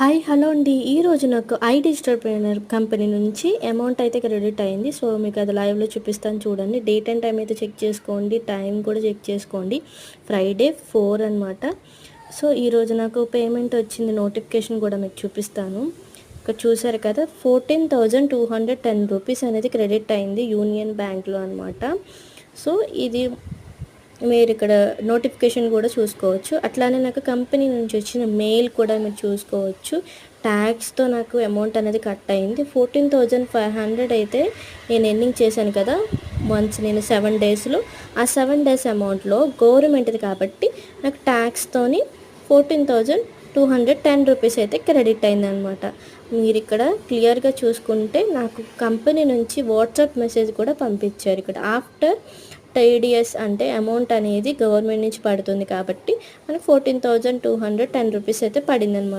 Hi hello అండి. ఈరోజు నాకు ఐ డిజిటల్ ప్లేనర్ కంపెనీ నుంచి అమౌంట్ అయితే క్రెడిట్ అయింది. సో మీకు అది లైవ్లో చూపిస్తాను చూడండి. డేట్ అండ్ టైం అయితే చెక్ చేసుకోండి. టైం కూడా చెక్ చేసుకోండి. ఫ్రైడే ఫోర్ అనమాట సో ఈరోజు నాకు పేమెంట్ వచ్చింది. నోటిఫికేషన్ కూడా మీకు చూపిస్తాను. ఇక్కడ చూసారు కదా fourteen thousand two hundred ten rupees అనేది క్రెడిట్ అయింది యూనియన్ బ్యాంక్లో అనమాట సో ఇది మీరు ఇక్కడ నోటిఫికేషన్ కూడా చూసుకోవచ్చు. అట్లానే నాకు కంపెనీ నుంచి వచ్చిన మెయిల్ కూడా మీరు చూసుకోవచ్చు. ట్యాక్స్తో నాకు అమౌంట్ అనేది కట్ అయింది. ఫోర్టీన్ థౌజండ్ ఫైవ్ హండ్రెడ్ అయితే నేను ఎన్నింగ్ చేశాను కదా మంత్స్ నేను సెవెన్ డేస్లో. ఆ సెవెన్ డేస్ అమౌంట్లో గవర్నమెంట్ది కాబట్టి నాకు ట్యాక్స్తోని fourteen thousand two hundred ten rupees అయితే క్రెడిట్ అయిందనమాట. మీరు ఇక్కడ క్లియర్గా చూసుకుంటే నాకు కంపెనీ నుంచి వాట్సాప్ మెసేజ్ కూడా పంపించారు ఇక్కడ. ఆఫ్టర్ టీడీఎస్ అంటే అమౌంట్ అనేది గవర్నమెంట్ నుంచి పడుతుంది కాబట్టి మనకు fourteen thousand two hundred ten rupees అయితే పడింది అనమాట